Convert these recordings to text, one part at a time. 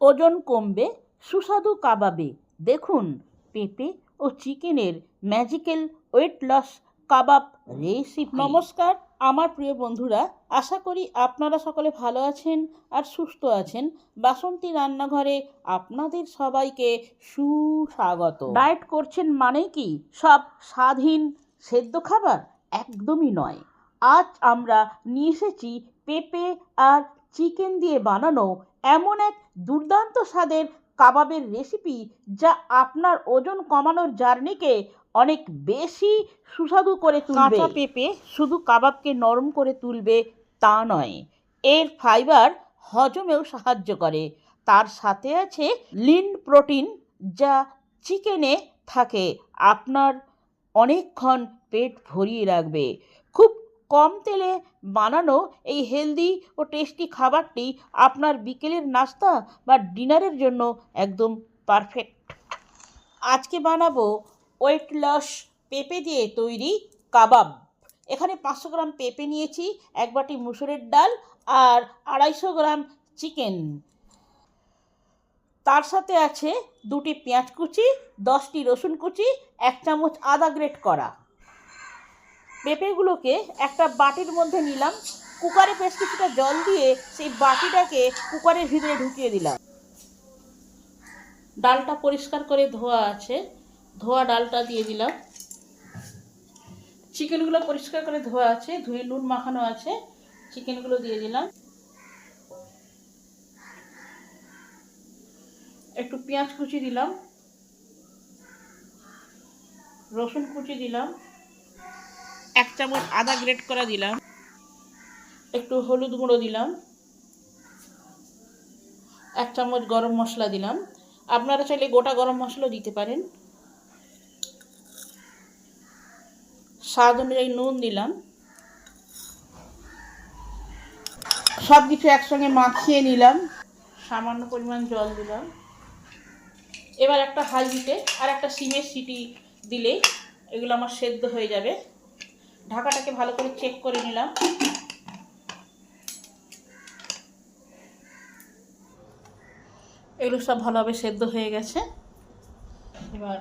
ওজন কমবে, সুস্বাদু কাবাবে। দেখুন, পেঁপে ও চিকেনের magical weight loss kebab recipe নমস্কার, আমার প্রিয় বন্ধুরা, আশা করি আপনারা সকলে ভালো আছেন আর সুস্থ আছেন। বাসন্তী রান্নাঘরে আপনাদের সবাইকে সুস্বাগত। ডায়েট করছেন মানে কি? সব স্বাধীন, সেদ্ধ খাবার? একদমই নয়। আজ আমরা নিয়ে এসেছি পেঁপে আর চিকেন দিয়ে বানানো এমন এক দুর্দান্ত স্বাদের কাবাবের রেসিপি যা আপনার ওজন কমানোর জার্নিকে অনেক বেশি সুস্বাদু করে তুলবে। কাঁচা পেঁপে শুধু কাবাবকে নরম করে তুলবে তা নয়, এর ফাইবার হজমেও সাহায্য করে। তার সাথে আছে লিন প্রোটিন যা চিকেনে থাকে। আপনার অনেকক্ষণ পেট ভরিয়ে রাখবে। খুব কম তেলে বানানো এই হেলদি ও টেস্টি খাবারটি আপনার বিকেলের নাস্তা বা ডিনারের জন্য একদম পারফেক্ট আজকে বানাবো ওয়েট লস পেঁপে দিয়ে তৈরি কাবাব। এখানে পাঁচশো গ্রাম পেঁপে নিয়েছি, এক বাটি মুসুরের ডাল আর আড়াইশো গ্রাম চিকেন। তার সাথে আছে দুটি পেঁয়াজ কুচি, দশটি রসুন কুচি, এক চামচ আদা গ্রেট করা। পেঁপেগুলোকে একটা বাটির মধ্যে নিলাম। কুকারে বেশ কিছুটা জল দিয়ে সেই বাটিটাকে কুকারের ভিতরে ঢুকিয়ে দিলাম। ডালটা পরিষ্কার করে ধোয়া আছে। ধোয়া ডালটা দিয়ে দিলাম। চিকেনগুলো পরিষ্কার করে ধোয়া আছে। ধুয়ে নুন মাখানো আছে। চিকেনগুলো দিয়ে দিলাম। একটু পেঁয়াজ কুচি দিলাম। রসুন কুচি দিলাম। এক চামচ আদা গ্রেট করা দিলাম। একটু হলুদ গুঁড়ো দিলাম। এক চামচ গরম মশলা দিলাম। আপনারা চাইলে গোটা গরম মশলা দিতে পারেন। স্বাদ অনুযায়ী নুন দিলাম। সব কিছু একসঙ্গে মাখিয়ে নিলাম। সামান্য পরিমাণ জল দিলাম। এবার একটা হালদিতে আর একটা সিমের সিটি দিলে এগুলো আমার সেদ্ধ হয়ে যাবে। ঢাকাটাকে ভালো করে চেক করে নিলাম। এগুলো সব ভালোভাবে সেদ্ধ হয়ে গেছে। এবার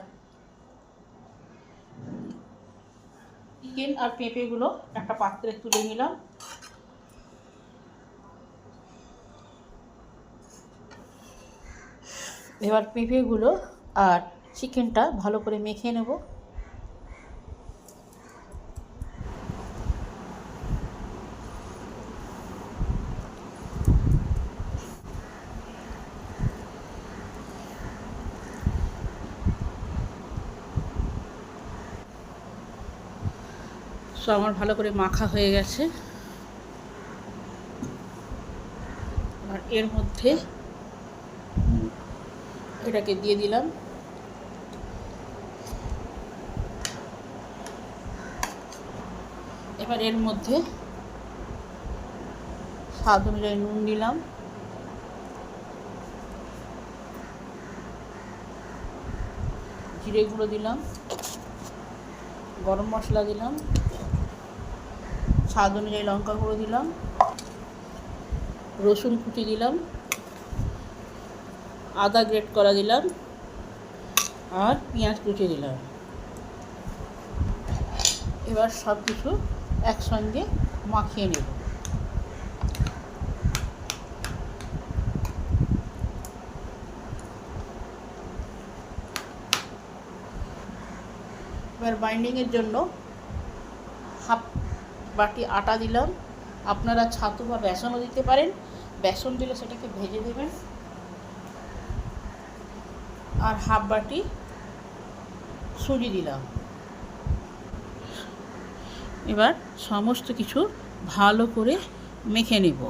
চিকেন আর পেঁপেগুলো একটা পাত্রে তুলে নিলাম। এবার পেঁপেগুলো আর চিকেনটা ভালো করে মেখে নেব। সো আমার ভালো করে মাখা হয়ে গেছে। আর এর মধ্যে এটাকে দিয়ে দিলাম। এবার এর মধ্যে স্বাদ অনুযায়ী নুন দিলাম। জিরে গুঁড়ো দিলাম। গরম মশলা দিলাম। স্বাদ অনুযায়ী লঙ্কা গুঁড়ো দিলাম, রসুন কুচি দিলাম, আদা গ্রেট করা দিলাম, আর পেঁয়াজ কুচি দিলাম। এবার সব কিছু একসঙ্গে মাখিয়ে নেব। এবার বাইন্ডিংয়ের জন্য বাটি আটা দিলাম। আপনারা ছাতু বা বেসনও দিতে পারেন। বেসন দিলে সেটাকে ভেজে দেবেন। আর হাফ বাটি সুজি দিলাম। এবার সমস্ত কিছু ভালো করে মেখে নেব।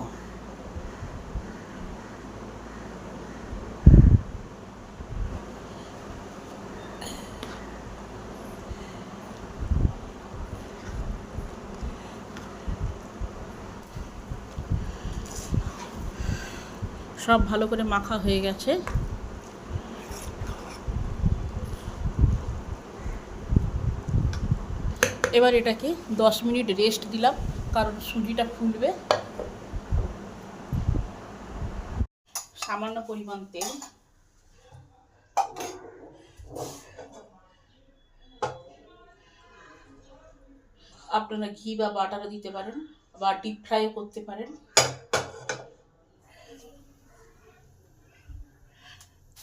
সব ভালো করে মাখা হয়ে গেছে। এবার এটাকে দশ মিনিট রেস্ট দিলাম, কারণ সুজিটা ফুলবে। সামান্য পরিমাণ তেল। আপনারা ঘি বা বাটারও দিতে পারেন বা ডিপ ফ্রাইও করতে পারেন।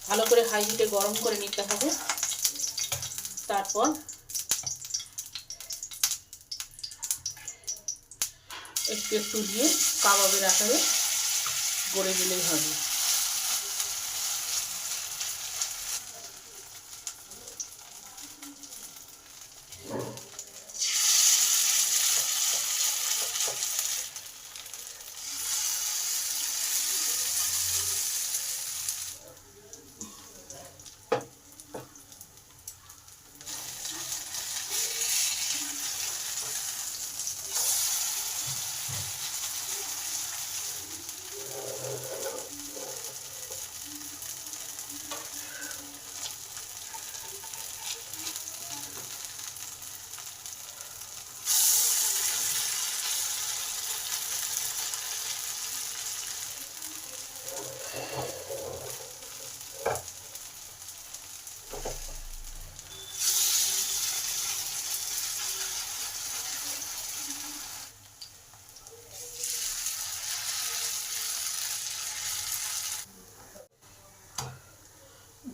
ভালো করে হাই হিটে গরম করে নিতে হবে। তারপর একটু একটু দিয়ে কাবাবের আকারে গড়ে দিলেই হবে।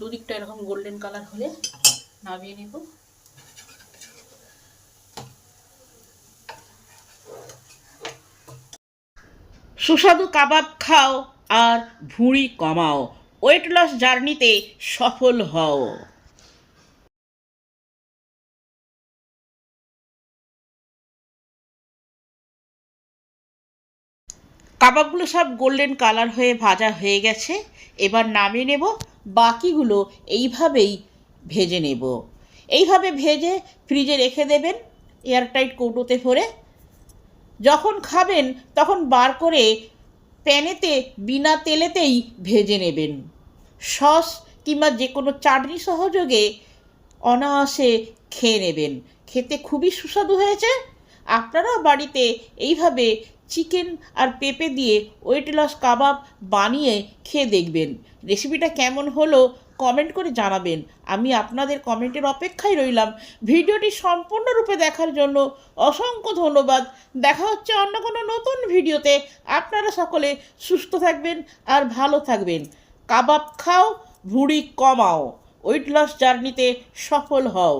দুদিকটা এরকম গোল্ডেন কালার হলে নামিয়ে নেব। সুস্বাদু কাবাব খাও আর ভুঁড়ি কমাও ওয়েট লস জার্নিতে সফল হও। কাবাবগুলো সব গোল্ডেন কালার হয়ে ভাজা হয়ে গেছে। এবার নামিয়ে নেব। বাকিগুলো এইভাবেই ভেজে নেব। এইভাবে ভেজে ফ্রিজে রেখে দেবেন এয়ারটাইট কৌটোতে ভরে। যখন খাবেন, তখন বার করে প্যানেতে বিনা তেলেতেই ভেজে নেবেন। সস কিংবা যে কোনো চাটনি সহযোগে অনায়াসে খেয়ে নেবেন। খেতে খুবই সুস্বাদু হয়েছে। আপনারাও বাড়িতে এইভাবে চিকেন আর পেঁপে দিয়ে ওয়েট লস কাবাব বানিয়ে খেয়ে দেখবেন। রেসিপিটা কেমন হলো কমেন্ট করে জানাবেন। আমি আপনাদের কমেন্টের অপেক্ষায় রইলাম। ভিডিওটি সম্পূর্ণরূপে দেখার জন্য অসংখ্য ধন্যবাদ। দেখা হচ্ছে অন্য কোনো নতুন ভিডিওতে। আপনারা সকলে সুস্থ থাকবেন আর ভালো থাকবেন। কাবাব খাও, ভুঁড়ি কমাও। ওয়েট লস জার্নিতে সফল হও।